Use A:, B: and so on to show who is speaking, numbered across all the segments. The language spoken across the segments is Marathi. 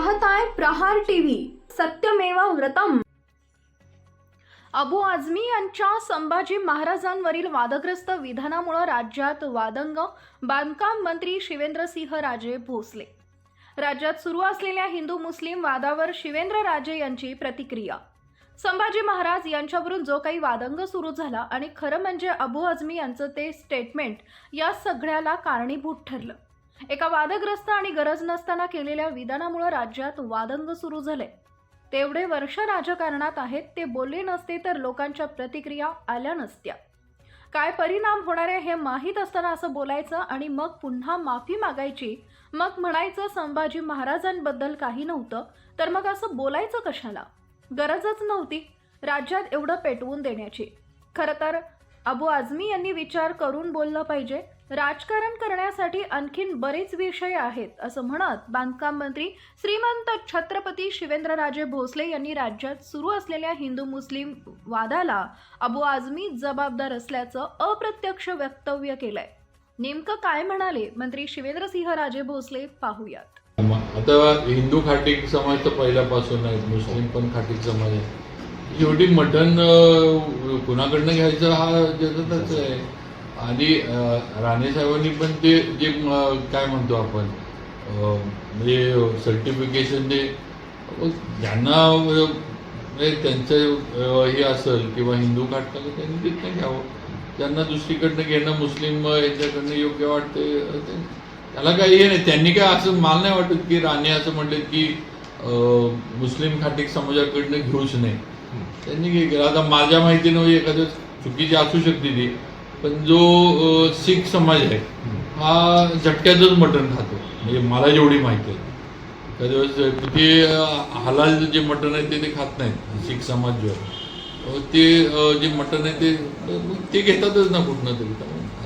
A: पाहताय प्रहार टीव्ही. सत्यमेवा व्रतम. अबू आझमी यांच्या संभाजी महाराजांवरील वादग्रस्त विधानामुळे राज्यात वादंग बांधकाम मंत्री शिवेंद्रसिंह राजे भोसले. राज्यात सुरू असलेल्या हिंदू मुस्लिम वादावर शिवेंद्र राजे यांची प्रतिक्रिया. संभाजी महाराज यांच्यावरून जो काही वादंग सुरू झाला आणि खरं म्हणजे अबू आझमी यांचं ते स्टेटमेंट या सगळ्याला कारणीभूत ठरलं. एका वादग्रस्त आणि गरज नसताना केलेल्या विधानामुळे राज्यात वादंग सुरू झाले. तेवढे वर्ष राजकारणात आहेत ते बोलले नसते तर लोकांच्या प्रतिक्रिया आल्या नसत्या. काय परिणाम होणार आहे हे माहीत असताना असं बोलायचं आणि मग पुन्हा माफी मागायची मग म्हणायचं संभाजी महाराजांबद्दल काही नव्हतं तर मग असं बोलायचं कशाला? गरजच नव्हती. राज्यात एवढं पेटवून देण्याची. खरं तर अबू आझमी यांनी विचार करून बोललं पाहिजे. राजकारण करण्यासाठी आणखीन बरेच विषय आहेत असं म्हणत बांधकाम मंत्री श्रीमंत छत्रपती शिवेंद्रराजे भोसले यांनी राज्यात सुरू असलेल्या हिंदू मुस्लिम वादाला अबू आझमी जबाबदार असल्याचं अप्रत्यक्ष वक्तव्य केलंय. नेमकं काय म्हणाले मंत्री शिवेंद्रसिंह राजे भोसले पाहूयात.
B: आता हिंदू खाटीक समाज तर पहिल्यापासून आहे मुस्लिम पण खाटीक समाज आहे. शेवटी मटण कुणाकडनं घ्यायचं हा ज्याचाच आहे. आणि राणे साहेबांनी पण ते जे काय म्हणतो आपण म्हणजे सर्टिफिकेशन अं, ज्यांना त्यांचं हे असेल किंवा हिंदू खाटकाला त्यांनी तिथनं घ्यावं. ज्यांना दुसरीकडनं घेणं मुस्लिम याच्याकडनं योग्य वाटते त्याला काही हे नाही त्यांनी काय असं मला नाही वाटत की राणे असं म्हणले की मुस्लिम खाटीक समाजाकडनं घेऊच नाही त्यांनी काय केलं. आता माझ्या माहितीनं एखादं चुकीची असू शकते ती. पण जो शीख समाज आहे हा झटक्यातच मटण खातो. म्हणजे मला जेवढी माहिती आहे. एखाद्या ते अं, हलाल जे मटण आहे ते ते खात नाहीत. शीख समाज जो आहे ते जे मटण आहे ते ते घेतातच ना कुठनं तरी.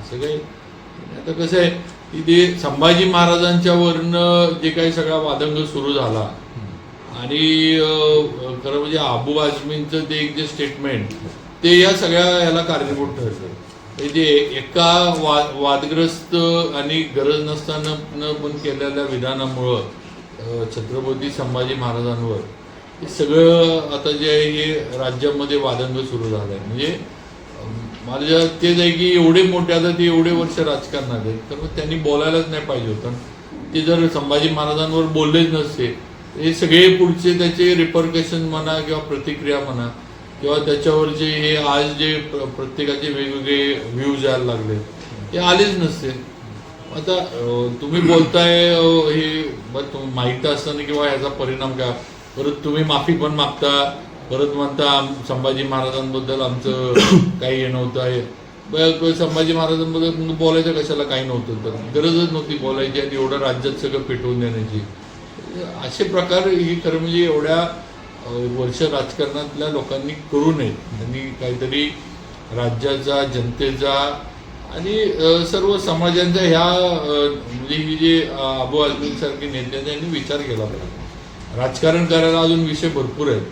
B: असं काही आता कसं आहे की ते संभाजी महाराजांच्या वरनं जे काही सगळा वादंग सुरू झाला आणि खरं म्हणजे आबू आझमींचं ते एक जे स्टेटमेंट ते या सगळ्या याला कारणीभूत ठरतं जे एका वा वादग्रस्त आणि गरज नसताना न पण केलेल्या विधानामुळं छत्रपती संभाजी महाराजांवर हे सगळं आता जे आहे हे राज्यामध्ये वादंग सुरू झालं आहे म्हणजे माझ्या तेच आहे की एवढे मोठे आता ते एवढे वर्ष राजकारणात आहेत तर मग त्यांनी बोलायलाच नाही पाहिजे होतं. ते जर संभाजी महाराजांवर बोललेच नसते हे सगळे पुढचे त्याचे रिपरकेशन म्हणा किंवा प्रतिक्रिया म्हणा किंवा त्याच्यावरचे हे आज जे प्रत्येकाचे वेगवेगळे व्ह्यूज यायला लागले ते आलेच नसते. आता तुम्ही बोलताय हे बरं माहीत असताना किंवा याचा परिणाम काय? परत तुम्ही माफी पण मागता परत म्हणता संभाजी महाराजांबद्दल आमचं काही हे नव्हतं आहे. संभाजी महाराजांबद्दल बोलायचं कशाला? काही नव्हतं. तर गरजच नव्हती बोलायची आणि एवढं राज्यात सगळं पेटवून देण्याची. असे प्रकार ही खरं म्हणजे एवढ्या वर्ष राजकारणातल्या लोकांनी करू नये. त्यांनी काहीतरी राज्याचा जनतेचा आणि सर्व समाजांचा ह्या म्हणजे ही जे अ, अबू नेत्यांचा यांनी विचार केला पाहिजे. राजकारण करायला अजून विषय भरपूर आहेत.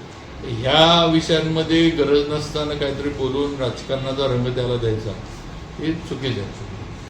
B: ह्या विषयांमध्ये गरज नसताना काहीतरी बोलून राजकारणाचा रंग त्याला द्यायचा हे चुकीचं आहे.